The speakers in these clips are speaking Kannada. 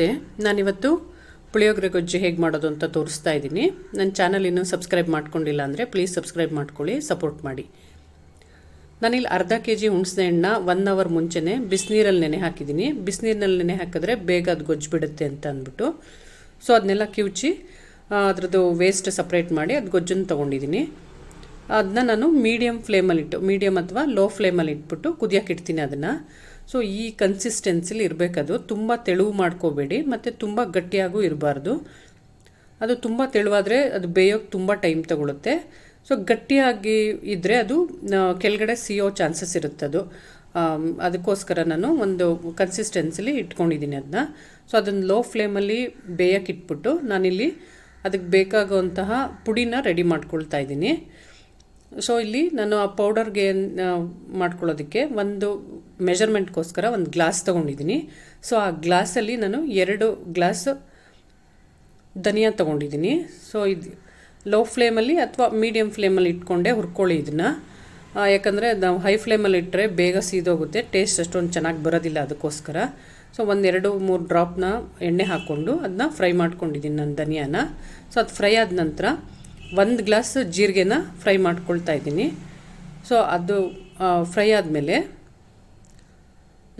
ನಮಸ್ತೆ. ನಾನಿವತ್ತು ಪುಳಿಯೋಗರೆ ಗೊಜ್ಜು ಹೇಗೆ ಮಾಡೋದು ಅಂತ ತೋರಿಸ್ತಾ ಇದ್ದೀನಿ. ನನ್ನ ಚಾನಲ್ ಇನ್ನೂ ಸಬ್ಸ್ಕ್ರೈಬ್ ಮಾಡ್ಕೊಂಡಿಲ್ಲ ಅಂದರೆ ಪ್ಲೀಸ್ ಸಬ್ಸ್ಕ್ರೈಬ್ ಮಾಡ್ಕೊಳ್ಳಿ, ಸಪೋರ್ಟ್ ಮಾಡಿ. ನಾನಿಲ್ಲಿ ಅರ್ಧ ಕೆ ಜಿ ಹುಣಸೆ ಹಣ್ಣ ಒನ್ ಅವರ್ ಮುಂಚೆನೇ ಬಿಸಿನೀರಲ್ಲಿ ನೆನೆ ಹಾಕಿದ್ದೀನಿ. ಬಿಸಿನೀರಿನಲ್ಲಿ ನೆನೆ ಹಾಕಿದ್ರೆ ಬೇಗ ಅದು ಗೊಜ್ಜು ಬಿಡುತ್ತೆ ಅಂತ ಅಂದ್ಬಿಟ್ಟು. ಸೊ ಅದನ್ನೆಲ್ಲ ಕಿವುಚಿ ಅದರದ್ದು ವೇಸ್ಟ್ ಸಪ್ರೇಟ್ ಮಾಡಿ ಅದು ಗೊಜ್ಜನ್ನು ತೊಗೊಂಡಿದ್ದೀನಿ. ಅದನ್ನ ನಾನು ಮೀಡಿಯಮ್ ಫ್ಲೇಮಲ್ಲಿಟ್ಟು ಮೀಡಿಯಮ್ ಅಥವಾ ಲೋ ಫ್ಲೇಮಲ್ಲಿ ಇಟ್ಬಿಟ್ಟು ಕುದಿಯೋಕೆ ಇಡ್ತೀನಿ ಅದನ್ನು. ಸೊ ಈ ಕನ್ಸಿಸ್ಟೆನ್ಸಿಲಿ ಇರಬೇಕದು ತುಂಬ ತೆಳುವು ಮಾಡ್ಕೋಬೇಡಿ, ಮತ್ತು ತುಂಬ ಗಟ್ಟಿಯಾಗೂ ಇರಬಾರ್ದು. ಅದು ತುಂಬ ತೆಳುವಾದರೆ ಅದು ಬೇಯೋಕ್ಕೆ ತುಂಬ ಟೈಮ್ ತಗೊಳುತ್ತೆ. ಸೊ ಗಟ್ಟಿಯಾಗಿ ಇದ್ದರೆ ಅದು ಕೆಳಗಡೆ ಸಿಯೋ ಚಾನ್ಸಸ್ ಇರುತ್ತೆ ಅದು. ಅದಕ್ಕೋಸ್ಕರ ನಾನು ಒಂದು ಕನ್ಸಿಸ್ಟೆನ್ಸಿಲಿ ಇಟ್ಕೊಂಡಿದ್ದೀನಿ ಅದನ್ನ ಸೊ ಅದನ್ನು ಲೋ ಫ್ಲೇಮಲ್ಲಿ ಬೇಯಕ್ಕೆ ಇಟ್ಬಿಟ್ಟು ನಾನಿಲ್ಲಿ ಅದಕ್ಕೆ ಬೇಕಾಗುವಂತಹ ಪುಡಿನ ರೆಡಿ ಮಾಡ್ಕೊಳ್ತಾ ಇದ್ದೀನಿ. ಸೊ ಇಲ್ಲಿ ನಾನು ಆ ಪೌಡರ್ಗೆ ಮಾಡ್ಕೊಳ್ಳೋದಕ್ಕೆ ಒಂದು ಮೆಷರ್ಮೆಂಟ್ಗೋಸ್ಕರ ಒಂದು ಗ್ಲಾಸ್ ತೊಗೊಂಡಿದ್ದೀನಿ. ಸೊ ಆ ಗ್ಲಾಸಲ್ಲಿ ನಾನು ಎರಡು ಗ್ಲಾಸ್ ಧನಿಯಾ ತೊಗೊಂಡಿದ್ದೀನಿ. ಸೊ ಇದು ಲೋ ಫ್ಲೇಮಲ್ಲಿ ಅಥವಾ ಮೀಡಿಯಮ್ ಫ್ಲೇಮಲ್ಲಿ ಇಟ್ಕೊಂಡೆ ಹುರ್ಕೊಳ್ಳಿ ಇದನ್ನು. ಯಾಕಂದರೆ ನಾವು ಹೈ ಫ್ಲೇಮಲ್ಲಿ ಇಟ್ಟರೆ ಬೇಗ ಸೀದೋಗುತ್ತೆ ಟೇಸ್ಟ್ ಅಷ್ಟೊಂದು ಚೆನ್ನಾಗಿ ಬರೋದಿಲ್ಲ ಅದಕ್ಕೋಸ್ಕರ. ಸೊ ಒಂದೆರಡು ಮೂರು ಡ್ರಾಪ್ನ ಎಣ್ಣೆ ಹಾಕ್ಕೊಂಡು ಅದನ್ನ ಫ್ರೈ ಮಾಡ್ಕೊಂಡಿದ್ದೀನಿ ನಾನು ಧನಿಯಾನ. ಸೊ ಅದು ಫ್ರೈ ಆದ ನಂತರ ಒಂದು ಗ್ಲಾಸ್ ಜೀರಿಗೆನ ಫ್ರೈ ಮಾಡ್ಕೊಳ್ತಾ ಇದ್ದೀನಿ. ಸೊ ಅದು ಫ್ರೈ ಆದಮೇಲೆ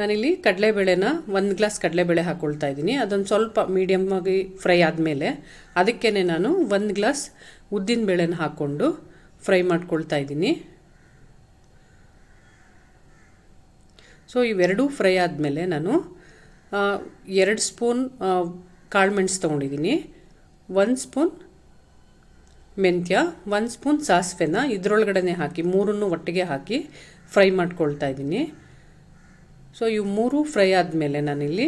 ನಾನಿಲ್ಲಿ ಕಡಲೆಬೇಳೆನ ಒಂದು ಗ್ಲಾಸ್ ಕಡಲೆಬೇಳೆ ಹಾಕ್ಕೊಳ್ತಾ ಇದ್ದೀನಿ. ಅದೊಂದು ಸ್ವಲ್ಪ ಮೀಡಿಯಮ್ ಆಗಿ ಫ್ರೈ ಆದಮೇಲೆ ಅದಕ್ಕೇ ನಾನು ಒಂದು ಗ್ಲಾಸ್ ಉದ್ದಿನ ಬೇಳೆನ ಹಾಕ್ಕೊಂಡು ಫ್ರೈ ಮಾಡ್ಕೊಳ್ತಾ ಇದ್ದೀನಿ. ಸೊ ಇವೆರಡೂ ಫ್ರೈ ಆದಮೇಲೆ ನಾನು ಎರಡು ಸ್ಪೂನ್ ಕಾಳುಮೆಣಸು ತೊಗೊಂಡಿದ್ದೀನಿ. ಒಂದು ಸ್ಪೂನ್ ಮೆಂತ್ಯ, ಒಂದು ಸ್ಪೂನ್ ಸಾಸಿವೆನ ಇದರೊಳಗಡೆ ಹಾಕಿ, ಮೂರನ್ನು ಒಟ್ಟಿಗೆ ಹಾಕಿ ಫ್ರೈ ಮಾಡ್ಕೊಳ್ತಾ ಇದ್ದೀನಿ. ಸೊ ಇವು ಮೂರು ಫ್ರೈ ಆದಮೇಲೆ ನಾನಿಲ್ಲಿ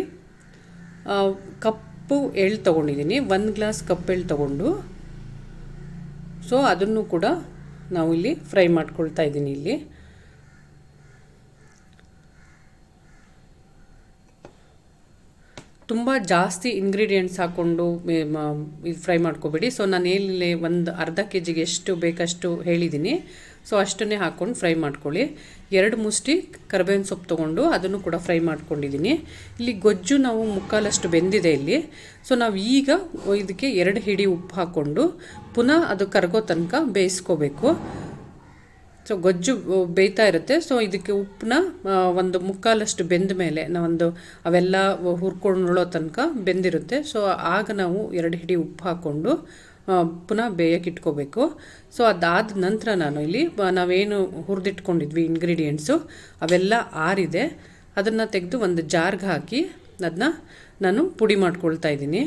ಕಪ್ಪು ಎಳ್ಳು ತೊಗೊಂಡಿದ್ದೀನಿ. ಒಂದು ಗ್ಲಾಸ್ ಕಪ್ಪು ಎಳ್ಳು ತೊಗೊಂಡು. ಸೊ ಅದನ್ನು ಕೂಡ ನಾವು ಇಲ್ಲಿ ಫ್ರೈ ಮಾಡ್ಕೊಳ್ತಾ ಇದ್ದೀನಿ ಇಲ್ಲಿ. ತುಂಬ ಜಾಸ್ತಿ ಇಂಗ್ರೀಡಿಯೆಂಟ್ಸ್ ಹಾಕ್ಕೊಂಡು ಇದು ಫ್ರೈ ಮಾಡ್ಕೋಬೇಡಿ. ಸೊ ನಾನು ಏನಿಲ್ಲ ಒಂದು ಅರ್ಧ ಕೆ ಜಿಗೆ ಎಷ್ಟು ಬೇಕಷ್ಟು ಹೇಳಿದ್ದೀನಿ. ಸೊ ಅಷ್ಟನ್ನೇ ಹಾಕ್ಕೊಂಡು ಫ್ರೈ ಮಾಡ್ಕೊಳ್ಳಿ. ಎರಡು ಮುಷ್ಟಿ ಕರಿಬೇವಿನ ಸೊಪ್ಪು ತೊಗೊಂಡು ಅದನ್ನು ಕೂಡ ಫ್ರೈ ಮಾಡ್ಕೊಂಡಿದ್ದೀನಿ. ಇಲ್ಲಿ ಗೊಜ್ಜು ನಾವು ಮುಕ್ಕಾಲಷ್ಟು ಬೆಂದಿದೆ ಇಲ್ಲಿ. ಸೊ ನಾವು ಈಗ ಇದಕ್ಕೆ ಎರಡು ಹಿಡಿ ಉಪ್ಪು ಹಾಕ್ಕೊಂಡು ಪುನಃ ಅದು ಕರಗೋ ತನಕ ಬೇಯಿಸ್ಕೋಬೇಕು. ಸೊ ಗೊಜ್ಜು ಬೇಯ್ತಾ ಇರುತ್ತೆ. ಸೊ ಇದಕ್ಕೆ ಉಪ್ಪನ್ನ ಒಂದು ಮುಕ್ಕಾಲಷ್ಟು ಬೆಂದ ಮೇಲೆ ನಾವೊಂದು ಅವೆಲ್ಲ ಹುರ್ಕೊಂಡೊಳ್ಳೋ ತನಕ ಬೆಂದಿರುತ್ತೆ. ಸೊ ಆಗ ನಾವು ಎರಡು ಹಿಡಿ ಉಪ್ಪು ಹಾಕ್ಕೊಂಡು ಪುನಃ ಬೇಯಕ್ಕೆ ಇಟ್ಕೋಬೇಕು. ಸೊ ಅದಾದ ನಂತರ ನಾನು ಇಲ್ಲಿ ನಾವೇನು ಹುರಿದಿಟ್ಕೊಂಡಿದ್ವಿ ಇಂಗ್ರೀಡಿಯೆಂಟ್ಸು ಅವೆಲ್ಲ ಆರಿದೆ. ಅದನ್ನು ತೆಗೆದು ಒಂದು ಜಾರ್ಗೆ ಹಾಕಿ ಅದನ್ನ ನಾನು ಪುಡಿ ಮಾಡ್ಕೊಳ್ತಾ ಇದ್ದೀನಿ.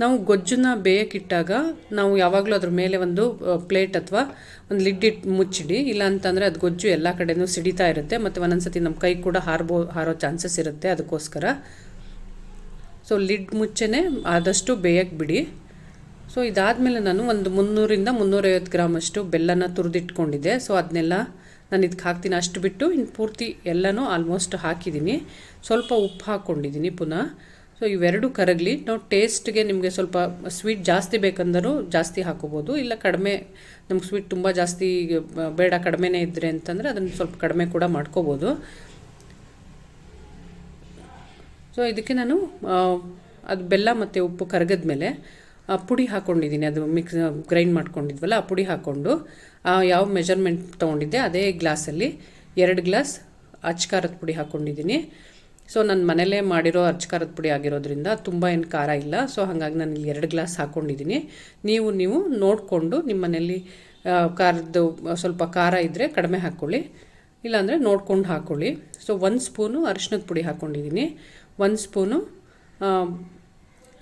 ನಾವು ಗೊಜ್ಜನ್ನ ಬೇಯಕ್ಕಿಟ್ಟಾಗ ನಾವು ಯಾವಾಗಲೂ ಅದ್ರ ಮೇಲೆ ಒಂದು ಪ್ಲೇಟ್ ಅಥವಾ ಒಂದು ಲಿಡ್ ಇಟ್ಟು ಮುಚ್ಚಿಡಿ. ಇಲ್ಲ ಅಂತಂದರೆ ಅದು ಗೊಜ್ಜು ಎಲ್ಲ ಕಡೆನೂ ಸಿಡಿತಾ ಇರುತ್ತೆ, ಮತ್ತು ಒಂದೊಂದ್ಸತಿ ನಮ್ಮ ಕೈ ಕೂಡ ಹಾರ್ಬೋ, ಹಾರೋ ಚಾನ್ಸಸ್ ಇರುತ್ತೆ ಅದಕ್ಕೋಸ್ಕರ. ಸೊ ಲಿಡ್ ಮುಚ್ಚೆನೇ ಆದಷ್ಟು ಬೇಯಕ್ಕೆ ಬಿಡಿ. ಸೊ ಇದಾದಮೇಲೆ ನಾನು ಒಂದು ಮುನ್ನೂರಿಂದ ಮುನ್ನೂರೈವತ್ತು ಗ್ರಾಮಷ್ಟು ಬೆಲ್ಲನ ತುರಿದಿಟ್ಕೊಂಡಿದ್ದೆ. ಸೊ ಅದನ್ನೆಲ್ಲ ನಾನು ಇದಕ್ಕೆ ಹಾಕ್ತೀನಿ. ಅಷ್ಟು ಬಿಟ್ಟು ಇನ್ನು ಪೂರ್ತಿ ಎಲ್ಲನೂ ಆಲ್ಮೋಸ್ಟ್ ಹಾಕಿದ್ದೀನಿ. ಸ್ವಲ್ಪ ಉಪ್ಪು ಹಾಕ್ಕೊಂಡಿದ್ದೀನಿ ಪುನಃ. ಸೊ ಇವೆರಡು ಕರಗಲಿ. ನಾವು ಟೇಸ್ಟ್ಗೆ ನಿಮಗೆ ಸ್ವಲ್ಪ ಸ್ವೀಟ್ ಜಾಸ್ತಿ ಬೇಕಂದರೂ ಜಾಸ್ತಿ ಹಾಕೋಬೋದು. ಇಲ್ಲ ಕಡಿಮೆ, ನಮ್ಗೆ ಸ್ವೀಟ್ ತುಂಬ ಜಾಸ್ತಿ, ಬೇಡ ಕಡಿಮೆನೇ ಇದ್ದರೆ ಅಂತಂದರೆ ಅದನ್ನು ಸ್ವಲ್ಪ ಕಡಿಮೆ ಕೂಡ ಮಾಡ್ಕೋಬೋದು. ಸೊ ಇದಕ್ಕೆ ನಾನು ಅದು ಬೆಲ್ಲ ಮತ್ತು ಉಪ್ಪು ಕರಗದ ಮೇಲೆ ಆ ಪುಡಿ ಹಾಕ್ಕೊಂಡಿದ್ದೀನಿ ಅದು ಮಿಕ್ಸ್ ಗ್ರೈಂಡ್ ಮಾಡ್ಕೊಂಡಿದ್ವಲ್ಲ ಆ ಪುಡಿ ಹಾಕ್ಕೊಂಡು ಯಾವ ಮೆಜರ್ಮೆಂಟ್ ತೊಗೊಂಡಿದ್ದೆ ಅದೇ ಗ್ಲಾಸಲ್ಲಿ ಎರಡು ಗ್ಲಾಸ್ ಅಚ್ಕಾರದ ಪುಡಿ ಹಾಕ್ಕೊಂಡಿದ್ದೀನಿ ಸೊ ನನ್ನ ಮನೇಲೇ ಮಾಡಿರೋ ಅಚ್ಕಾರದ ಪುಡಿ ಆಗಿರೋದ್ರಿಂದ ತುಂಬ ಏನು ಖಾರ ಇಲ್ಲ. ಸೊ ಹಾಗಾಗಿ ನಾನು ಇಲ್ಲಿ ಎರಡು ಗ್ಲಾಸ್ ಹಾಕ್ಕೊಂಡಿದ್ದೀನಿ ನೀವು ನೀವು ನೋಡಿಕೊಂಡು ನಿಮ್ಮ ಮನೇಲಿ ಆ, ಖಾರದ್ದು ಸ್ವಲ್ಪ ಖಾರ ಇದ್ದರೆ ಕಡಿಮೆ ಹಾಕ್ಕೊಳ್ಳಿ ಇಲ್ಲಾಂದರೆ ನೋಡ್ಕೊಂಡು ಹಾಕ್ಕೊಳ್ಳಿ ಸೊ ಒಂದು ಸ್ಪೂನು ಅರಿಶಿನದ ಪುಡಿ ಹಾಕ್ಕೊಂಡಿದ್ದೀನಿ ಒಂದು ಸ್ಪೂನು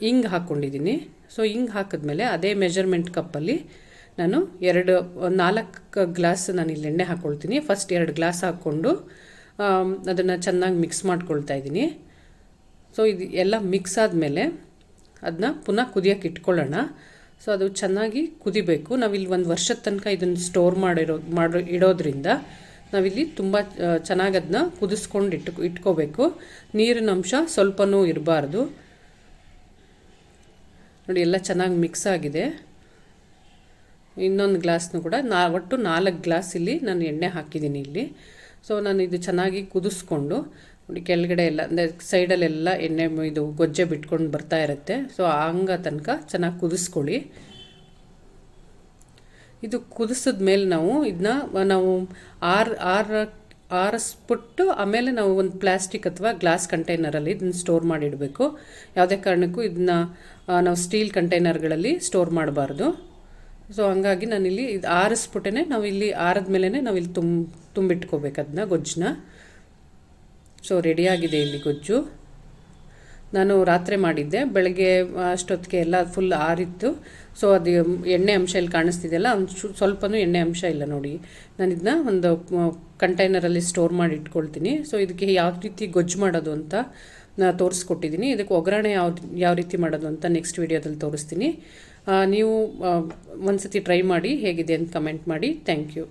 ಹಿಂಗೆ ಹಾಕ್ಕೊಂಡಿದ್ದೀನಿ. ಸೊ ಹಿಂಗೆ ಹಾಕಿದ್ಮೇಲೆ ಅದೇ ಮೆಜರ್ಮೆಂಟ್ ಕಪ್ಪಲ್ಲಿ ನಾನು ಎರಡು, ನಾಲ್ಕು ಗ್ಲಾಸ್ ನಾನು ಇಲ್ಲಿ ಎಣ್ಣೆ ಹಾಕ್ಕೊಳ್ತೀನಿ ಫಸ್ಟ್ ಎರಡು ಗ್ಲಾಸ್ ಹಾಕ್ಕೊಂಡು ಅದನ್ನು ಚೆನ್ನಾಗಿ ಮಿಕ್ಸ್ ಮಾಡ್ಕೊಳ್ತಾ ಇದ್ದೀನಿ. ಸೊ ಇದು ಎಲ್ಲ ಮಿಕ್ಸ್ ಆದಮೇಲೆ ಅದನ್ನ ಪುನಃ ಕುದಿಯೋಕೆ ಇಟ್ಕೊಳ್ಳೋಣ. ಸೊ ಅದು ಚೆನ್ನಾಗಿ ಕುದಿಬೇಕು. ನಾವಿಲ್ಲಿ ಒಂದು ವರ್ಷದ ತನಕ ಇದನ್ನು ಸ್ಟೋರ್ ಮಾಡಿರೋ, ಮಾಡಿ ಇಡೋದ್ರಿಂದ ನಾವಿಲ್ಲಿ ತುಂಬ ಚೆನ್ನಾಗಿ ಅದನ್ನ ಕುದಿಸ್ಕೊಂಡು ಇಟ್ಟು ಇಟ್ಕೋಬೇಕು. ನೀರಿನ ಅಂಶ ಸ್ವಲ್ಪನೂ ಇರಬಾರ್ದು. ನೋಡಿ, ಎಲ್ಲ ಚೆನ್ನಾಗಿ ಮಿಕ್ಸ್ ಆಗಿದೆ. ಇನ್ನೊಂದು ಗ್ಲಾಸ್ನು ಕೂಡ ನಾ, ಒಟ್ಟು ನಾಲ್ಕು ಗ್ಲಾಸ್ ಇಲ್ಲಿ ನಾನು ಎಣ್ಣೆ ಹಾಕಿದ್ದೀನಿ ಇಲ್ಲಿ. ಸೊ, ನಾನು ಇದು ಚೆನ್ನಾಗಿ ಕುದಿಸ್ಕೊಂಡು, ನೋಡಿ, ಕೆಳಗಡೆ ಎಲ್ಲ, ಅಂದರೆ ಸೈಡಲ್ಲೆಲ್ಲ ಎಣ್ಣೆ ಇದು ಗೊಜ್ಜೆ ಬಿಟ್ಕೊಂಡು ಬರ್ತಾ ಇರುತ್ತೆ. ಸೊ ಹಂಗ ತನಕ ಚೆನ್ನಾಗಿ ಕುದಿಸ್ಕೊಳ್ಳಿ. ಇದು ಕುದಿಸಿದ ಮೇಲೆ ನಾವು ಇದನ್ನ ನಾವು ಆರ್ ಆರ್, ಆರಿಸ್ಬಿಟ್ಟು ಆಮೇಲೆ ನಾವು ಒಂದು ಪ್ಲಾಸ್ಟಿಕ್ ಅಥವಾ ಗ್ಲಾಸ್ ಕಂಟೈನರಲ್ಲಿ ಇದನ್ನ ಸ್ಟೋರ್ ಮಾಡಿಡಬೇಕು. ಯಾವುದೇ ಕಾರಣಕ್ಕೂ ಇದನ್ನ ನಾವು ಸ್ಟೀಲ್ ಕಂಟೈನರ್ಗಳಲ್ಲಿ ಸ್ಟೋರ್ ಮಾಡಬಾರ್ದು. ಸೊ ಹಂಗಾಗಿ ನಾನಿಲ್ಲಿ ಇದು ಆರಿಸ್ಬಿಟ್ಟೇ ನಾವು ಇಲ್ಲಿ ಆರಿದ ಮೇಲೆ ನಾವು ಇಲ್ಲಿ ತುಂಬ ತುಂಬಿಟ್ಕೋಬೇಕು ಅದನ್ನ ಗೊಜ್ಜನ್ನ. ಸೊ ರೆಡಿಯಾಗಿದೆ ಇಲ್ಲಿ ಗೊಜ್ಜು. ನಾನು ರಾತ್ರಿ ಮಾಡಿದ್ದೆ. ಬೆಳಗ್ಗೆ ಅಷ್ಟೊತ್ತಿಗೆ ಎಲ್ಲ ಫುಲ್ ಆರಿತ್ತು. ಸೊ ಅದು ಎಣ್ಣೆ ಅಂಶ ಇಲ್ಲಿ ಕಾಣಿಸ್ತಿದೆಯಲ್ಲ ಒಂದು ಸ್ವಲ್ಪನೂ ಎಣ್ಣೆ ಅಂಶ ಇಲ್ಲ ನೋಡಿ. ನಾನು ಇದನ್ನ ಒಂದು ಕಂಟೈನರಲ್ಲಿ ಸ್ಟೋರ್ ಮಾಡಿ ಇಟ್ಕೊಳ್ತೀನಿ. ಸೊ ಇದಕ್ಕೆ ಯಾವ ರೀತಿ ಗೊಜ್ಜು ಮಾಡೋದು ಅಂತ ನಾ ತೋರಿಸ್ಕೊಟ್ಟಿದ್ದೀನಿ ಇದಕ್ಕೆ ಒಗ್ಗರಣೆ ಯಾವ ಯಾವ ರೀತಿ ಮಾಡೋದು ಅಂತ ನೆಕ್ಸ್ಟ್ ವೀಡಿಯೋದಲ್ಲಿ ತೋರಿಸ್ತೀನಿ. ನೀವು ಒಂದು ಸತಿ ಟ್ರೈ ಮಾಡಿ ಹೇಗಿದೆ ಅಂತ ಕಮೆಂಟ್ ಮಾಡಿ. Thank you